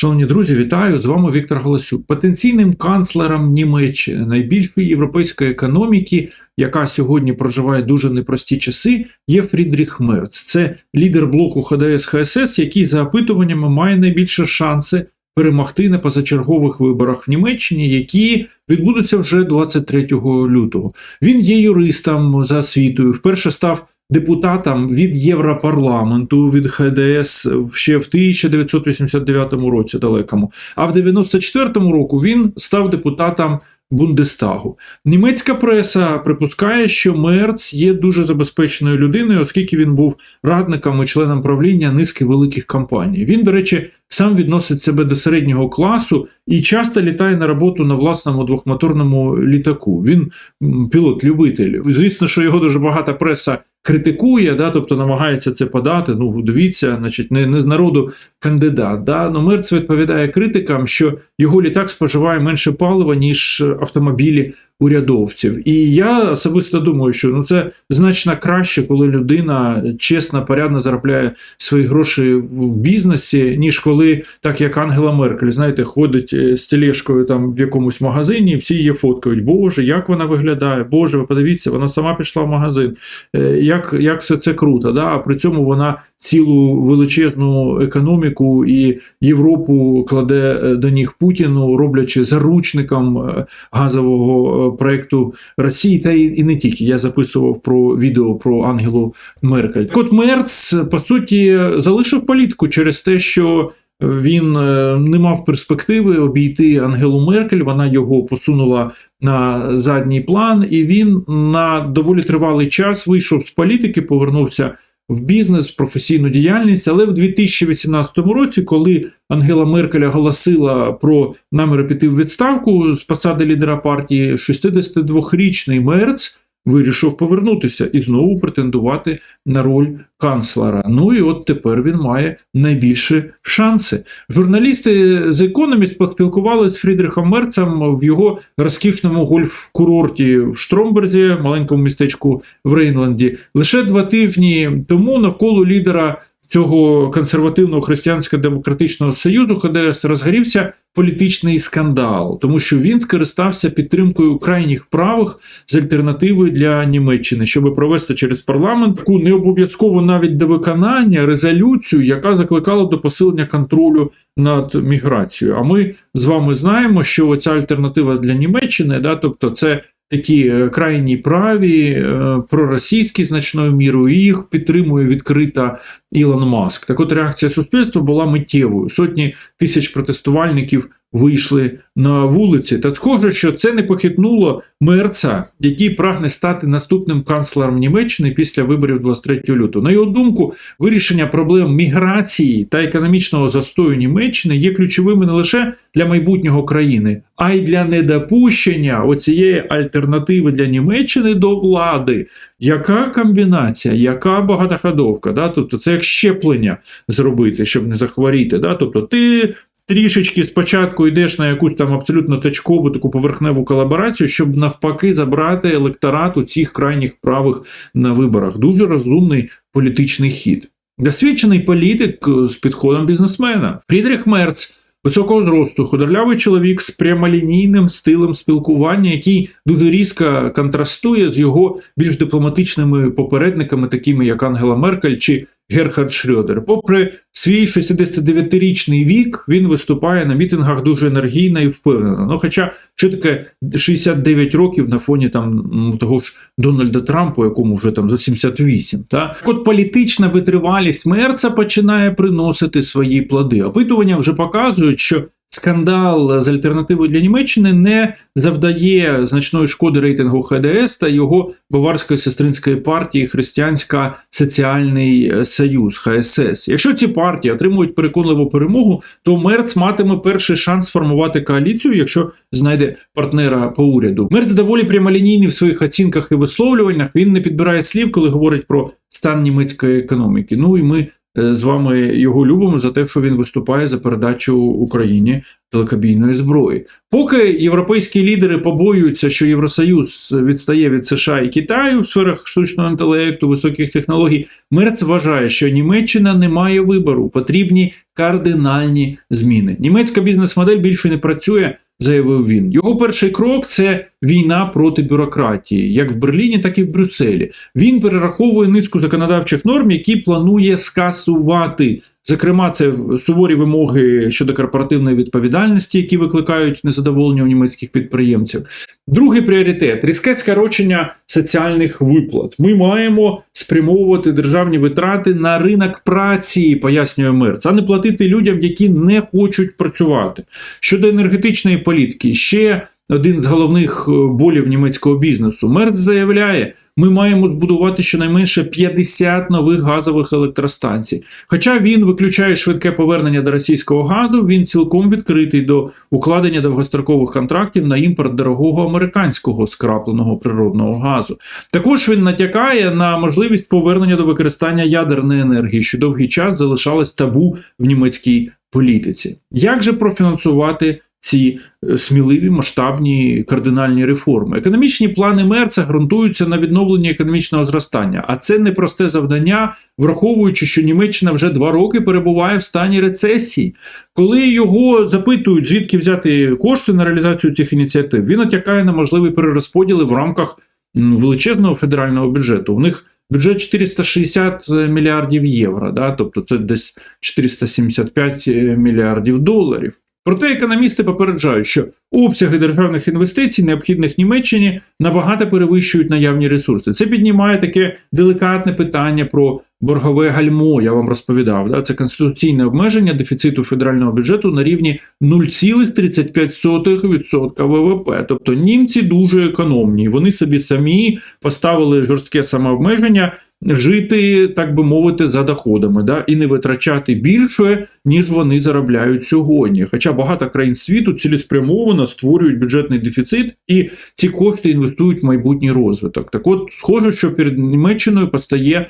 Шановні друзі, вітаю! З вами Віктор Галасюк. Потенційним канцлером Німеччини, найбільшої європейської економіки, яка сьогодні проживає дуже непрості часи, є Фрідріх Мерц. Це лідер блоку ХДС ХСС, який за опитуваннями має найбільше шанси перемогти на позачергових виборах в Німеччині, які відбудуться вже 23 лютого. Він є юристом за освітою, вперше став депутатом від Європарламенту від ХДС ще в 1989 році далекому. А в 94-му року він став депутатом Бундестагу. Німецька преса припускає, що Мерц є дуже забезпеченою людиною, оскільки він був радником і членом правління низки великих компаній. Він, до речі, сам відносить себе до середнього класу і часто літає на роботу на власному двохмоторному літаку. Він пілот-любитель. Звісно, що його дуже багата преса критикує, да, тобто намагається це подати. Ну, дивіться, значить, не, не з народу кандидат. Да? Ну, Мерц відповідає критикам, що його літак споживає менше палива, ніж автомобілі урядовців. І я особисто думаю, що ну це значно краще, коли людина чесно, порядно заробляє свої гроші в бізнесі, ніж коли, так як Ангела Меркель, знаєте, ходить е, з тележкою там в якомусь магазині, і всі її фоткають. Боже, як вона виглядає? Боже, ви подивіться, вона сама пішла в магазин. Е, Як, як все це круто, да? а при цьому вона цілу величезну економіку і Європу кладе е, до ніг Путіну, роблячи заручником е, газового е, проекту Росії, та і, не тільки. Я записував про відео про Ангелу Меркель. Так От Мерц, по суті, залишив політику через те, що. Він не мав перспективи обійти Ангелу Меркель. Вона його посунула на задній план, і він на доволі тривалий час вийшов з політики, повернувся в бізнес, в професійну діяльність. Але в 2018 році, коли Ангела Меркель оголосила про наміри піти в відставку з посади лідера партії, 62-річний Мерц вирішив повернутися і знову претендувати на роль канцлера. Ну і от тепер він має найбільші шанси. Журналісти з Economist поспілкувалися з Фрідрихом Мерцем в його розкішному гольф-курорті в Штромберзі, маленькому містечку в Рейнланді. Лише два тижні тому навколо лідера цього консервативного християнсько-демократичного союзу ХДС розгорівся політичний скандал, тому що він скористався підтримкою крайніх правих з альтернативою для Німеччини, щоб провести через парламент таку не обов'язково навіть до виконання резолюцію, яка закликала до посилення контролю над міграцією. А ми з вами знаємо, що ця альтернатива для Німеччини, да, тобто це. Такі е, крайні праві, е, проросійські значною мірою, їх підтримує відкрита Ілон Маск. Так от реакція суспільства була миттєвою. Сотні тисяч протестувальників вийшли на вулиці. Та схоже, що це не похитнуло мерца, який прагне стати наступним канцлером Німеччини після виборів 23 лютого. На його думку, вирішення проблем міграції та економічного застою Німеччини є ключовими не лише для майбутнього країни, а й для недопущення оцієї альтернативи для Німеччини до влади. Яка комбінація, яка багатоходовка? Да? Тобто це як щеплення зробити, щоб не захворіти. Да? Тобто ти трішечки спочатку йдеш на якусь там абсолютно точкову таку поверхневу колаборацію, щоб навпаки забрати електорат у цих крайніх правих на виборах. Дуже розумний політичний хід. Досвідчений політик з підходом бізнесмена. Фрідріх Мерц. Високого зросту, худорлявий чоловік з прямолінійним стилем спілкування, який дуже різко контрастує з його більш дипломатичними попередниками, такими як Ангела Меркель чи Герхард Шрьодер. Попри свій 69-річний вік, він виступає на мітингах дуже енергійно і впевнено. Ну, хоча що таке 69 років на фоні там того ж Дональда Трампа, якому вже там за 78. Та от політична витривалість Мерца починає приносити свої плоди. Опитування вже показують, що скандал з альтернативою для Німеччини не завдає значної шкоди рейтингу ХДС та його баварської сестринської партії Християнська соціальний союз ХСС. Якщо ці партії отримують переконливу перемогу, то Мерц матиме перший шанс сформувати коаліцію, якщо знайде партнера по уряду. Мерц доволі прямолінійний в своїх оцінках і висловлюваннях. Він не підбирає слів, коли говорить про стан німецької економіки. Ну і ми е, з вами його любимо за те, що він виступає за передачу Україні далекобійної зброї. Поки європейські лідери побоюються, що Євросоюз відстає від США і Китаю в сферах штучного інтелекту, високих технологій, Мерц вважає, що Німеччина не має вибору, потрібні кардинальні зміни. Німецька бізнес-модель більше не працює. Заявив він, його перший крок це війна проти бюрократії, як в Берліні, так і в Брюсселі. Він перераховує низку законодавчих норм, які планує скасувати. Зокрема, це суворі вимоги щодо корпоративної відповідальності, які викликають незадоволення у німецьких підприємців. Другий пріоритет різке скорочення соціальних виплат. Ми маємо спрямовувати державні витрати на ринок праці, пояснює Мерц, а не платити людям, які не хочуть працювати. Щодо енергетичної політики, ще один з головних е, болів німецького бізнесу. Мерц заявляє, ми маємо збудувати щонайменше 50 нових газових електростанцій. Хоча він виключає швидке повернення до російського газу, він цілком відкритий до укладення довгострокових контрактів на імпорт дорогого американського скрапленого природного газу. Також він натякає на можливість повернення до використання ядерної енергії, що довгий час залишалось табу в німецькій політиці. Як же профінансувати? Ці е, сміливі масштабні кардинальні реформи. Економічні плани Мерца ґрунтуються на відновленні економічного зростання, а це непросте завдання, враховуючи, що Німеччина вже два роки перебуває в стані рецесії. Коли його запитують, звідки взяти кошти на реалізацію цих ініціатив, він натякає на можливі перерозподіли в рамках величезного федерального бюджету. У них бюджет 460 мільярдів євро, да? тобто це десь 475 мільярдів доларів. Проте економісти попереджають, що обсяги державних інвестицій, необхідних Німеччині, набагато перевищують наявні ресурси. Це піднімає таке делікатне питання про боргове гальмо. Я вам розповідав. Да? Це конституційне обмеження дефіциту федерального бюджету на рівні 0,35% ВВП. Тобто німці дуже економні. Вони собі самі поставили жорстке самообмеження. Жити, так би мовити, за доходами, да, і не витрачати більше, ніж вони заробляють сьогодні. Хоча багато країн світу цілеспрямовано створюють бюджетний дефіцит і ці кошти інвестують в майбутній розвиток. Так от, схоже, що перед Німеччиною постає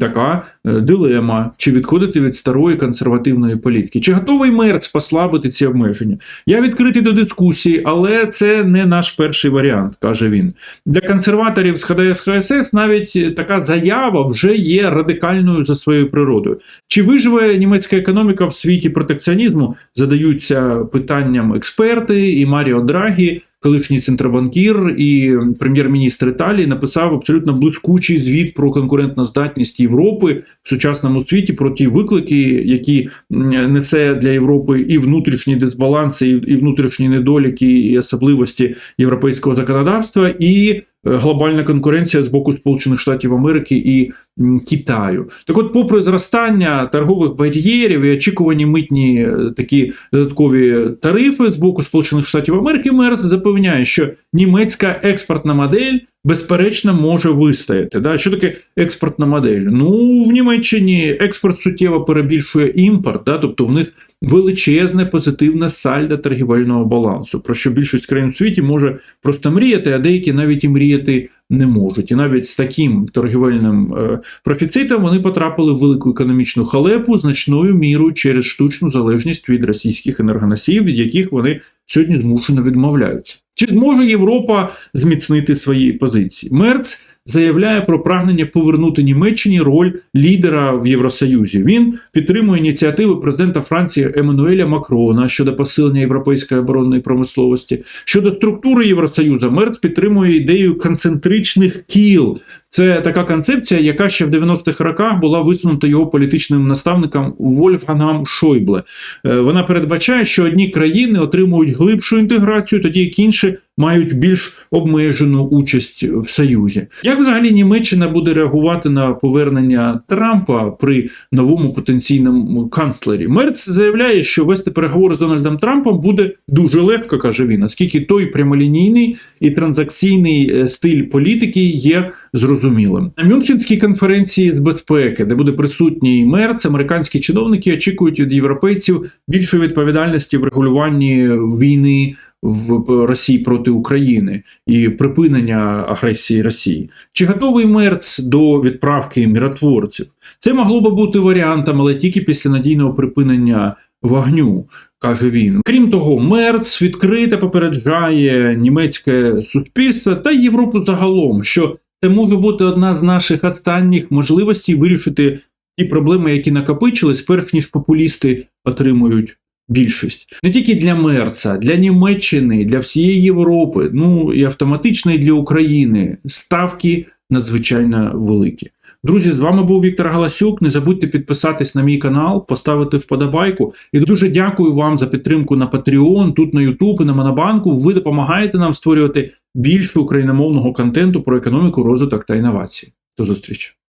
така е, дилема: чи відходити від старої консервативної політики, чи готовий Мерц послабити ці обмеження? Я відкритий до дискусії, але це не наш перший варіант, каже він. Для консерваторів з ХДС ХСС навіть така заява вже є радикальною за своєю природою. Чи виживе німецька економіка в світі протекціонізму? Задаються питанням експерти і Маріо Драгі. Колишній центробанкір і прем'єр-міністр Італії написав абсолютно блискучий звіт про конкурентноздатність Європи в сучасному світі, про ті виклики, які несе для Європи і внутрішні дисбаланси, і внутрішні недоліки, і особливості європейського законодавства, і глобальна конкуренція з боку Сполучених Штатів Америки і Китаю. Так, от, попри зростання торгових бар'єрів і очікувані митні е, такі додаткові тарифи з боку Сполучених Штатів Америки, Мерс запевняє, що німецька експортна модель. Безперечно, може вистояти. Да? Що таке експортна модель? Ну, в Німеччині експорт суттєво перебільшує імпорт, да? тобто в них величезне позитивне сальдо торгівельного балансу, про що більшість країн у світі може просто мріяти, а деякі навіть і мріяти не можуть. І навіть з таким торгівельним е, профіцитом вони потрапили в велику економічну халепу значною мірою через штучну залежність від російських енергоносіїв, від яких вони сьогодні змушено відмовляються. Чи зможе Європа зміцнити свої позиції? Мерц заявляє про прагнення повернути Німеччині роль лідера в Євросоюзі. Він підтримує ініціативи президента Франції Еммануеля Макрона щодо посилення європейської оборонної промисловості. Щодо структури Євросоюзу, Мерц підтримує ідею концентричних кіл. Це така концепція, яка ще в 90-х роках була висунута його політичним наставником Вольфгангом Шойбле. Е, Вона передбачає, що одні країни отримують глибшу інтеграцію, тоді як інші мають більш обмежену участь в Союзі. Як взагалі Німеччина буде реагувати на повернення Трампа при новому потенційному канцлері? Мерц заявляє, що вести переговори з Дональдом Трампом буде дуже легко, каже він, оскільки той прямолінійний і транзакційний е, стиль політики є зрозумілим. На Мюнхенській конференції з безпеки, де буде присутній Мерц, американські чиновники очікують від європейців більшої відповідальності в регулюванні війни в Росії проти України і припинення агресії Росії? Чи готовий Мерц до відправки миротворців? Це могло би бути варіантом, але тільки після надійного припинення вогню, каже він. Крім того, Мерц відкрито попереджає німецьке суспільство та Європу загалом, що це може бути одна з наших останніх можливостей вирішити ті проблеми, які накопичились, перш ніж популісти отримують більшість. Не тільки для Мерца, для Німеччини, для всієї Європи, ну і автоматично і для України ставки надзвичайно великі. Друзі, з вами був Віктор Галасюк. Не забудьте підписатись на мій канал, поставити вподобайку. І дуже дякую вам за підтримку на Patreon, тут на YouTube і на Монобанку. Ви допомагаєте нам створювати більше україномовного контенту про економіку, розвиток та інновації. До зустрічі!